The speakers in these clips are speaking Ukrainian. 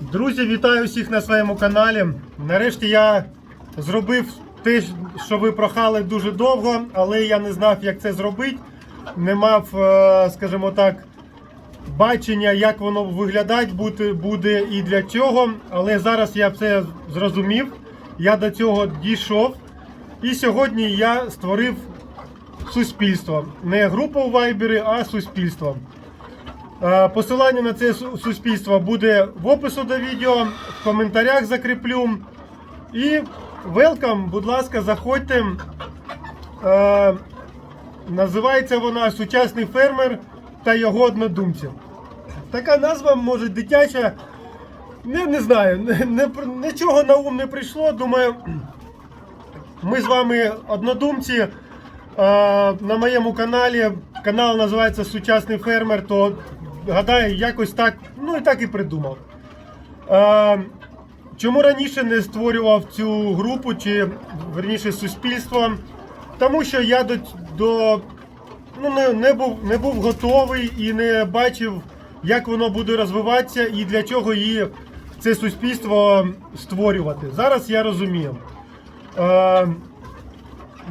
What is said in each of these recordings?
Друзі, вітаю всіх на своєму каналі. Нарешті я зробив те, що ви прохали дуже довго, але я не знав, як це зробити. Не мав, е, скажімо так, бачення, як воно виглядати буде, і для чого. Але зараз я все зрозумів. Я до цього дійшов. І сьогодні я створив суспільство. Не групу у Вайбері, а суспільство. Е, Посилання на це суспільство буде в опису до відео, в коментарях закріплю. І welcome, будь ласка, заходьте. Е, Називається вона Сучасний фермер та його однодумці. Така назва може дитяча. Не, не знаю, не, нічого на ум не прийшло. Думаю, ми з вами однодумці. Е, на моєму каналі канал називається Сучасний фермер, то гадаю, якось так, ну і так і придумав. Е, чому раніше не створював цю групу, чи верніше суспільство? Тому що я до, до ну, не, не, був, не був готовий і не бачив, як воно буде розвиватися і для чого її це суспільство створювати. Зараз я розумію. Е,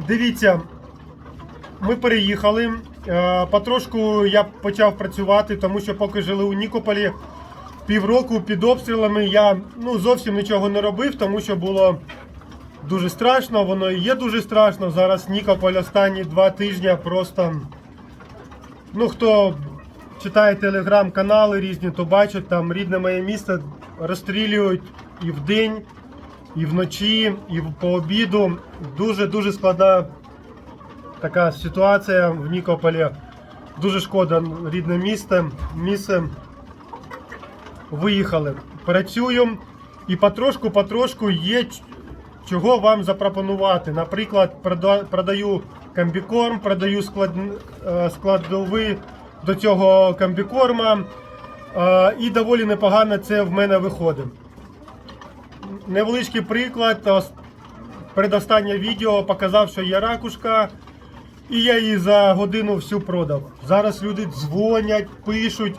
дивіться, ми переїхали. Е, Потрошку я почав працювати, тому що поки жили у Нікополі півроку під обстрілами, я ну, зовсім нічого не робив, тому що було дуже страшно. Воно і є дуже страшно. Зараз Нікополь останні два тижні просто. Ну, хто читає телеграм-канали різні, то бачать, там рідне моє місто розстрілюють і вдень, і вночі, і по обіду. Дуже-дуже складна така ситуація в Нікополі. Дуже шкода рідне місто. Місце. Виїхали. Працюю і потрошку-потрошку є чого вам запропонувати. Наприклад, продаю комбікорм, продаю склад... е, до цього комбікорма. Е, І доволі непогано це в мене виходить. Невеличкий приклад. Ос- Передостаннє відео показав, що є ракушка, і я її за годину всю продав. Зараз люди дзвонять, пишуть,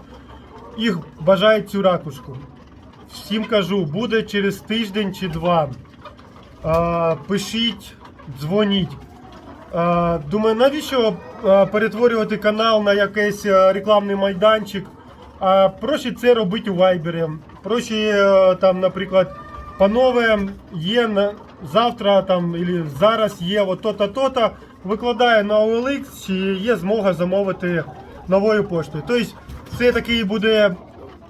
їх бажають цю ракушку. Всім кажу, буде через тиждень чи два. А, пишіть, дзвоніть. А, думаю, навіщо перетворювати канал на якийсь рекламний майданчик? А проще це робити у Вайбері. Проще е, там, наприклад, панове, є на завтра там або зараз є от то-то, то-то, викладає на OLX, чи є змога замовити новою поштою. Тобто це такий буде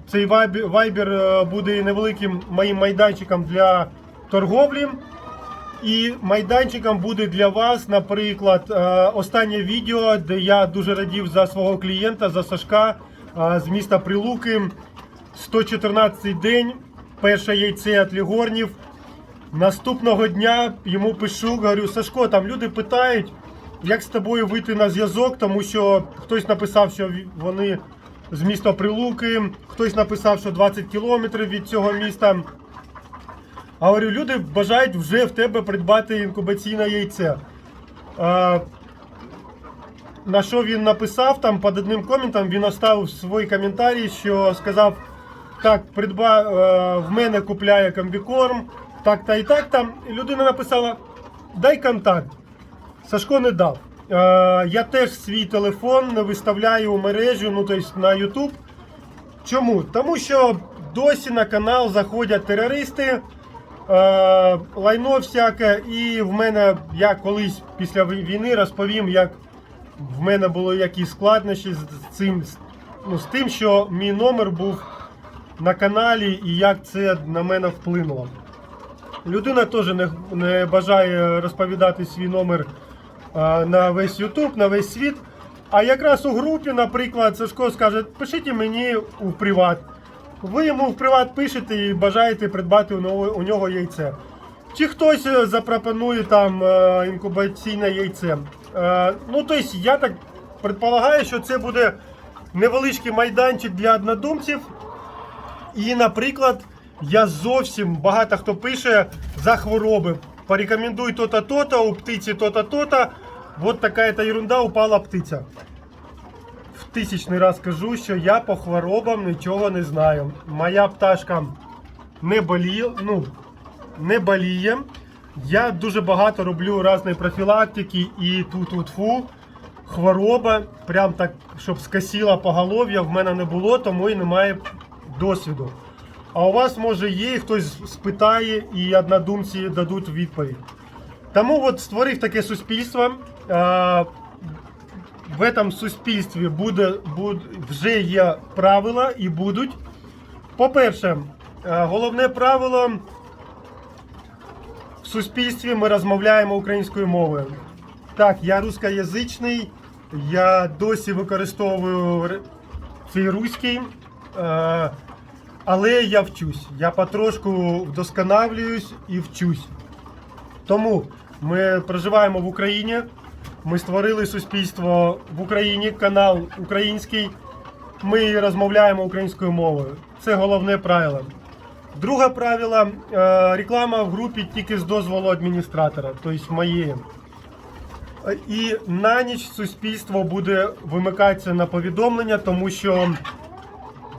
цей вайбер, е, буде невеликим моїм майданчиком для торговлі. І майданчиком буде для вас, наприклад, е, останнє відео, де я дуже радів за свого клієнта, за Сашка е, з міста Прилуки. 114 день, перше яйце від Лігорнів. Наступного дня йому пишу, говорю, Сашко, там люди питають, як з тобою вийти на зв'язок, тому що хтось написав, що вони з міста Прилуки, хтось написав, що 20 кілометрів від цього міста. А говорю, люди бажають вже в тебе придбати інкубаційне яйце. А, на що він написав там під одним коментом, він оставив свій коментарій, що сказав, так, придба, е, в мене купляє комбікорм, так та і так там. Людина написала, дай контакт. Сашко не дав. Е, я теж свій телефон не виставляю у мережу, ну тобто на YouTube. Чому? Тому що досі на канал заходять терористи, е, лайно всяке, і в мене я колись після війни розповім, як в мене були якісь складнощі з цим, ну, з тим, що мій номер був на каналі і як це на мене вплинуло. Людина теж не, не бажає розповідати свій номер а, на весь YouTube, на весь світ. А якраз у групі, наприклад, Сашко скаже, пишіть мені у приват. Ви йому в приват пишете і бажаєте придбати у нього, яйце. Чи хтось запропонує там е, інкубаційне яйце. Е, Ну, тобто, я так предполагаю, що це буде невеличкий майданчик для однодумців. І, наприклад, я зовсім багато хто пише за хвороби. Порекомендуй то-то, то-то, у птиці то-то, то-то. Вот така та ерунда упала птиця. В тисячний раз кажу, що я по хворобам нічого не знаю. Моя пташка не боліє, ну, не боліє. Я дуже багато роблю різної профілактики і тут фу хвороба, прям так, щоб скосила поголов'я, в мене не було, тому і немає досвіду. А у вас може є, і хтось спитає і однодумці дадуть відповідь. Тому от створив таке суспільство. А, в этом суспільстві буде, буде, вже є правила і будуть. По-перше, головне правило в суспільстві ми розмовляємо українською мовою. Так, я рускоязичний, я досі використовую цей руський, але я вчусь. Я потрошку вдосконалююсь і вчусь. Тому ми проживаємо в Україні. Ми створили суспільство в Україні, канал український. Ми розмовляємо українською мовою. Це головне правило. Друге правило е, реклама в групі тільки з дозволу адміністратора, тобто моєї. І на ніч суспільство буде вимикатися на повідомлення, тому що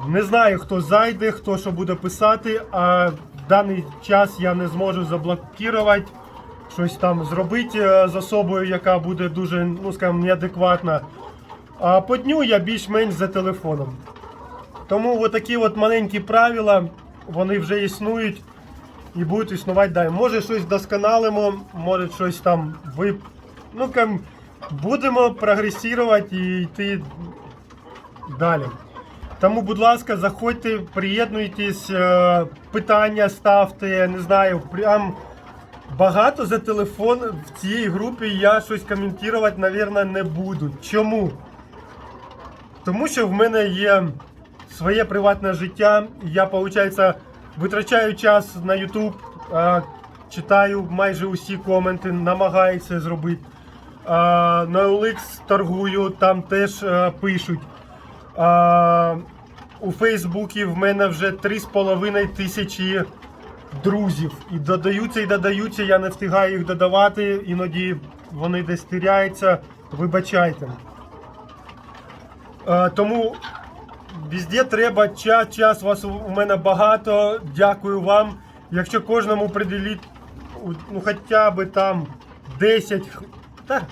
не знаю, хто зайде, хто що буде писати, а в даний час я не зможу заблокувати, щось там зробити е, з особою, яка буде дуже, ну скажімо, неадекватна. А по дню я більш-менш за телефоном. Тому такі от маленькі правила, вони вже існують і будуть існувати далі. Може щось вдосконалимо, може щось там ви. Ну, будемо прогресувати і йти далі. Тому, будь ласка, заходьте, приєднуйтесь, е, питання ставте, не знаю, прям багато за телефон в цій групі я щось коментувати, мабуть, не буду. Чому? Тому що в мене є своє приватне життя. Я, виходить, витрачаю час на YouTube, читаю майже усі коменти, намагаюся зробити. На OLX торгую, там теж е, пишуть. У Фейсбуці в мене вже 3,5 тисячі друзів. І додаються і додаються, я не встигаю їх додавати, іноді вони десь теряються. Вибачайте. А, тому везде треба час, час вас у мене багато. Дякую вам. Якщо кожному приділіть ну, хоча б там 10, та,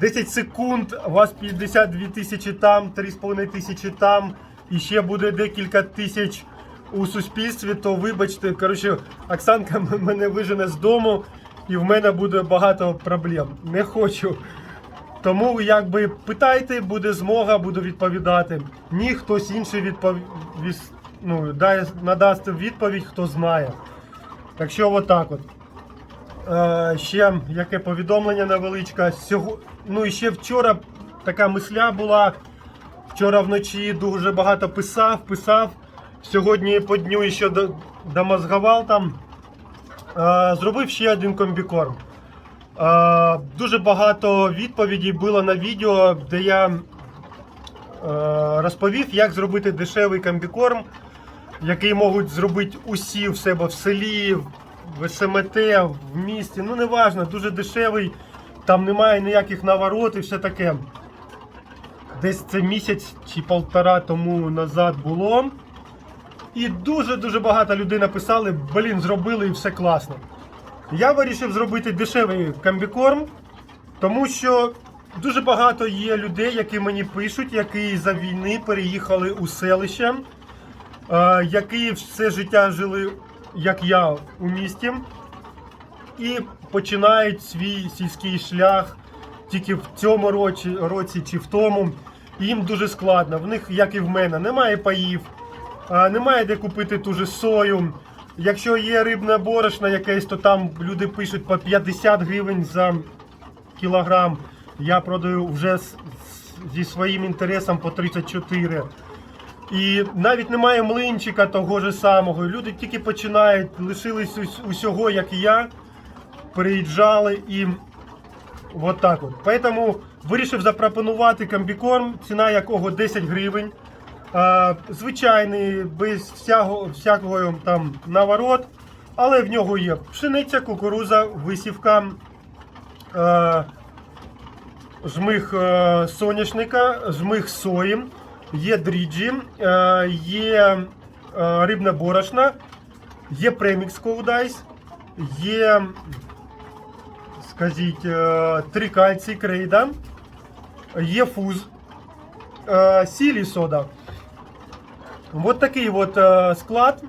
10 секунд, у вас 52 тисячі там, 3,5 тисячі там, і ще буде декілька тисяч у суспільстві, то вибачте, коротше, Оксанка мене вижене з дому, і в мене буде багато проблем. Не хочу. Тому якби питайте, буде змога, буду відповідати. Ні, хтось інший відповість, ну, дає, надасть відповідь, хто знає. Так що отак от. Е, ще яке повідомлення невеличке. Сього... Ну і ще вчора така мисля була. Вчора вночі дуже багато писав, писав. Сьогодні по дню ще до- домозгував там. Е, зробив ще один комбікорм. Е, дуже багато відповідей було на відео, де я е, розповів, як зробити дешевий комбікорм, який можуть зробити усі в себе в селі, в СМТ, в місті. Ну, неважно, дуже дешевий, там немає ніяких наворот і все таке. Десь це місяць чи полтора тому назад було. І дуже-дуже багато людей написали, блін, зробили і все класно. Я вирішив зробити дешевий комбікорм, тому що дуже багато є людей, які мені пишуть, які за війни переїхали у селище, е, які все життя жили, як я, у місті, і починають свій сільський шлях тільки в цьому році, році чи в тому. Їм дуже складно. В них, як і в мене, немає паїв, немає де купити ту же сою. Якщо є рибне борошно якесь, то там люди пишуть по 50 гривень за кілограм. Я продаю вже зі своїм інтересом по 34. І навіть немає млинчика того ж самого. Люди тільки починають, лишились усього, як і я, переїжджали і от так от. Поэтому вирішив запропонувати комбікорм, ціна якого 10 гривень. А, звичайний, без всякого, всякого там наворот, але в нього є пшениця, кукуруза, висівка, е, жмих е, соняшника, жмих сої, є дріджі, е, є е, рибна борошна Є премікс Коудайс, є, скажіть, е, трикальцій крейда, є фуз, е, сілі сода. От такий от е, склад.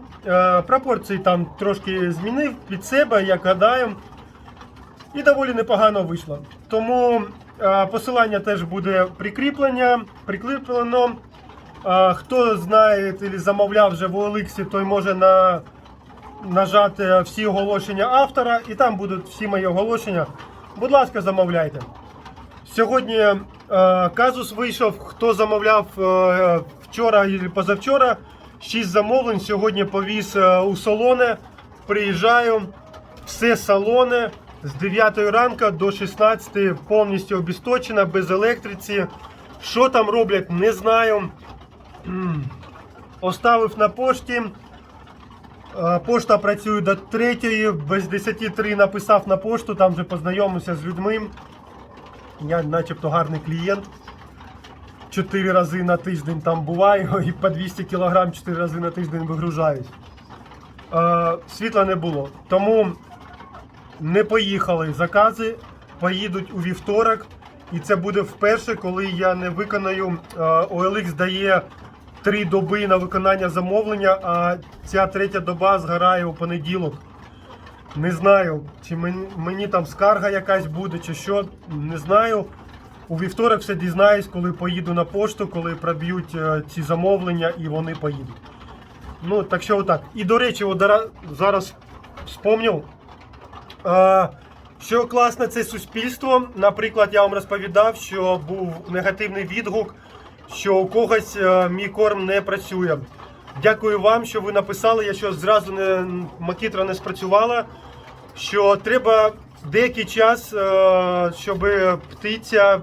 Пропорції там трошки змінив під себе, як гадаю. І доволі непогано вийшло. Тому посилання теж буде прикріплення, прикріплено. Хто знає і замовляв вже в OLX, той може на, нажати всі оголошення автора, і там будуть всі мої оголошення. Будь ласка, замовляйте. Сьогодні е, казус вийшов, хто замовляв е, вчора і позавчора. 6 замовлень. Сьогодні повіз е, у салони. Приїжджаю, все салони з 9 ранку до 16 повністю обісточена, без електриці. Що там роблять, не знаю. Оставив на пошті. Е, Пошта працює до 3, без 10.3 написав на пошту, там вже познайомився з людьми. Я начебто гарний клієнт. Чотири рази на тиждень там буваю і по 200 кг 4 рази на тиждень вигружаюсь. Е, світла не було. Тому не поїхали закази, поїдуть у вівторок. І це буде вперше, коли я не виконаю. е, OLX дає три доби на виконання замовлення, а ця третя доба згорає у понеділок. Не знаю, чи мені, мені там скарга якась буде, чи що. Не знаю. У вівторок все дізнаюсь, коли поїду на пошту, коли проб'ють е, ці замовлення і вони поїдуть. Ну, так що отак. І до речі, от зараз вспомнив, е, що класне це суспільство. Наприклад, я вам розповідав, що був негативний відгук, що у когось е, мій корм не працює. Дякую вам, що ви написали, якщо зразу не макітра не спрацювала, що треба деякий час, е, щоб птиця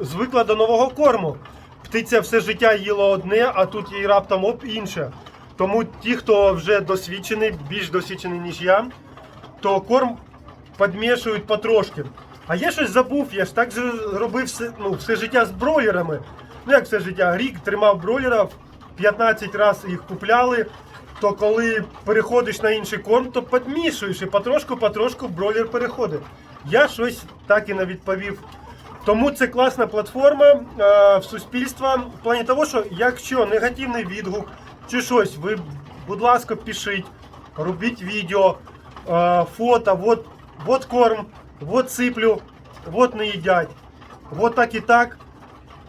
звикла до нового корму. Птиця все життя їла одне, а тут їй раптом оп інше. Тому ті, хто вже досвідчений, більш досвідчений, ніж я, то корм підмішують потрошки. А я щось забув, я ж так робив все, ну, все життя з бройлерами. Ну як все життя? Рік тримав бройлерів, 15 разів їх купляли. То коли переходиш на інший корм, то підмішуєш і потрошку-потрошку бройлер переходить. Я щось так і не відповів. Тому це класна платформа е, в суспільства в плані того, що якщо негативний відгук чи щось, ви, будь ласка, пишіть, робіть відео, е, фото, от, от корм, от сиплю, от не їдять, от так і так.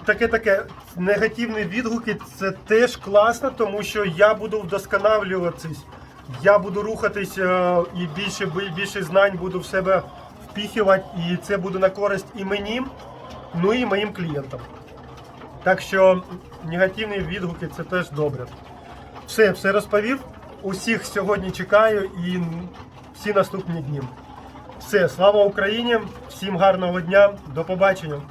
Таке таке негативні відгуки це теж класно, тому що я буду вдосконалюватись, я буду рухатись е, і більше більше знань буду в себе впіхувати, і це буде на користь і мені, ну і моїм клієнтам. Так що негативні відгуки це теж добре. Все, все розповів. Усіх сьогодні чекаю і всі наступні дні. Все, слава Україні! Всім гарного дня, до побачення!